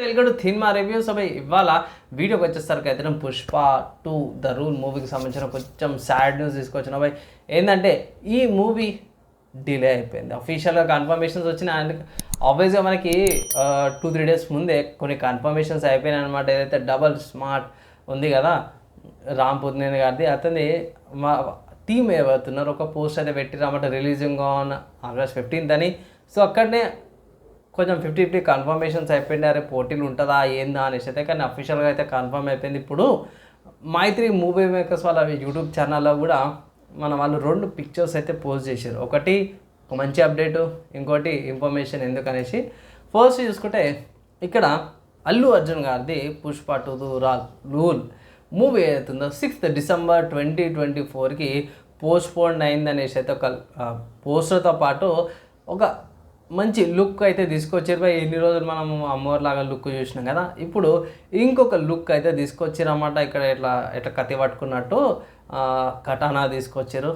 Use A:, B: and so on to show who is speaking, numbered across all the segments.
A: Telugu cinema reviews అవి ఇవాళ వీడియోకి వచ్చేసరికి అయితే పుష్ప టూ ద రూల్ మూవీకి సంబంధించిన కొంచెం సాడ్ న్యూస్ తీసుకొచ్చిన అబ్బాయి ఏంటంటే ఈ మూవీ డిలే అయిపోయింది. అఫీషియల్గా కన్ఫర్మేషన్స్ వచ్చినాయి. అండ్ ఆబ్వియస్గా మనకి టూ త్రీ డేస్ ముందే కొన్ని కన్ఫర్మేషన్స్ అయిపోయినాయి అనమాట ఏదైతే డబల్ స్మార్ట్ ఉంది కదా రామ్ పుత్నేని గారిది అతని మా టీమ్ ఏమవుతున్నారు ఒక పోస్ట్ అయితే పెట్టిరన్నమాట రిలీజింగ్ ఆన్ ఆగస్ట్ ఫిఫ్టీన్త్ అని. సో అక్కడనే కొంచెం ఫిఫ్టీ ఫిఫ్టీ కన్ఫర్మేషన్స్ అయిపోయింది. అరే పోటీలు ఉంటుందా ఏందా అనేసి అయితే కానీ అఫీషియల్గా అయితే కన్ఫర్మ్ అయిపోయింది. ఇప్పుడు మైత్రి మూవీ మేకర్స్ వాళ్ళ యూట్యూబ్ ఛానల్లో కూడా మన వాళ్ళు రెండు పిక్చర్స్ అయితే పోస్ట్ చేశారు. ఒకటి ఒక మంచి అప్డేటు ఇంకోటి ఇన్ఫర్మేషన్ ఎందుకనేసి. ఫస్ట్ చూసుకుంటే ఇక్కడ అల్లు అర్జున్ గారిది Pushpa two rule rule. Movie ఏదైతుందో సిక్స్త్ డిసెంబర్ ట్వంటీ ట్వంటీ ఫోర్కి పోస్ట్ పోన్ అయింది అనేసి అయితే ఒక పోస్టర్తో పాటు ఒక మంచి లుక్ అయితే తీసుకొచ్చారు భయ్ ఎన్ని రోజులు మనం అమ్మవారి లాగా లుక్ చూసినాం కదా. ఇప్పుడు ఇంకొక లుక్ అయితే తీసుకొచ్చారన్నమాట. ఇక్కడ ఇట్లా ఇట్లా కత్తి పట్టుకున్నట్టు కటానా తీసుకొచ్చారు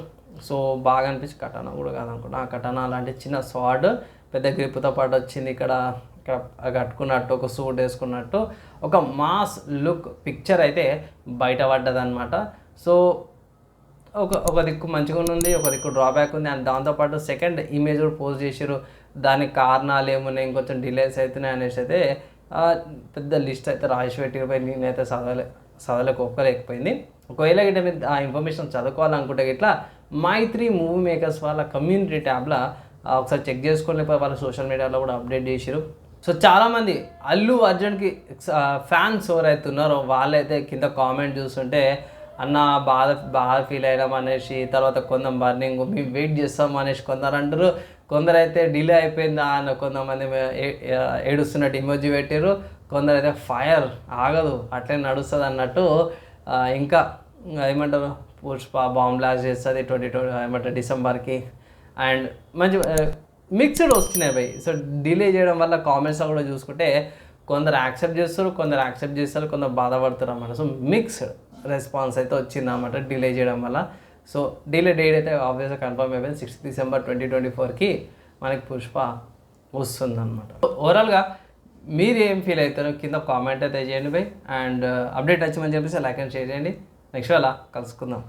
A: సో బాగా అనిపించి కటానా కూడా కాదనుకుంటా ఆ కటానా లాంటి చిన్న స్వాడ్ పెద్ద గ్రిప్తో పాటు వచ్చింది ఇక్కడ. కట్టుకున్నట్టు ఒక సూట్ వేసుకున్నట్టు. ఒక మాస్ లుక్ పిక్చర్ అయితే బయటపడ్డదనమాట సో ఒక ఒక దిక్కు మంచిగా ఉంది ఒక దిక్కు డ్రాబ్యాక్ ఉంది. అండ్ దాంతోపాటు సెకండ్ ఇమేజ్ కూడా పోస్ట్ చేసారు దానికి కారణాలు ఏమున్నాయి ఇంకొంచెం డిలేస్ అవుతున్నాయి అనేసి అయితే పెద్ద లిస్ట్ అయితే రాసి పెట్టిపోయి నేనైతే చదవలే చదవలేక ఒక్కలేకపోయింది ఒకవేళ గిట్ట మీరు ఆ ఇన్ఫర్మేషన్ చదువుకోవాలనుకుంటే ఇట్లా మైత్రి మూవీ మేకర్స్ వాళ్ళ కమ్యూనిటీ ట్యాబ్లో ఒకసారి చెక్ చేసుకొని లేకపోతే వాళ్ళ సోషల్ మీడియాలో కూడా అప్డేట్ చేసారు సో చాలామంది అల్లు అర్జున్కి ఫ్యాన్స్ ఎవరైతే ఉన్నారో వాళ్ళైతే కింద కామెంట్ చూస్తుంటే అన్న బాధ బాధ ఫీల్ అయినాం అనేసి తర్వాత కొందరు బర్నింగ్ మేము వెయిట్ చేస్తాం అనేసి కొందరు అంటారు కొందరైతే డిలే అయిపోయిందా అని కొంతమంది ఏ- ఏడుస్తున్నట్టు ఇమోజీ పెట్టారు కొందరు అయితే ఫైర్ ఆగదు అట్లే నడుస్తుంది అన్నట్టు ఇంకా ఏమంటారు పుష్ప బాంబ్ బ్లాస్ట్ చేస్తుంది ట్వంటీ ట్వంటీ ఏమంటారు డిసెంబర్కి. అండ్ మంచి మిక్స్డ్ వస్తున్నాయి భయ్. సో డిలే చేయడం వల్ల కామెంట్స్ కూడా చూసుకుంటే కొందరు యాక్సెప్ట్ చేస్తారు కొందరు యాక్సెప్ట్ చేస్తారు కొందరు బాధపడతారు అన్నమాట. సో మిక్స్డ్ రెస్పాన్స్ అయితే వచ్చిందన్నమాట డిలే చేయడం వల్ల. సో డీలే డేట్ అయితే ఆబ్వియస్గా కన్ఫర్మ్ అయిపోయింది. సిక్స్త్ డిసెంబర్ ట్వంటీ ట్వంటీ ఫోర్కి మనకి పుష్ప వస్తుందన్నమాట. ఓవరాల్గా మీరు ఏం ఫీల్ అవుతారో కింద కామెంట్ అయితే చేయండి బై. అండ్ అప్డేట్ వచ్చిందని చెప్పేసి లైక్ అండ్ షేర్ చేయండి. నెక్స్ట్ అలా కలుసుకుందాం.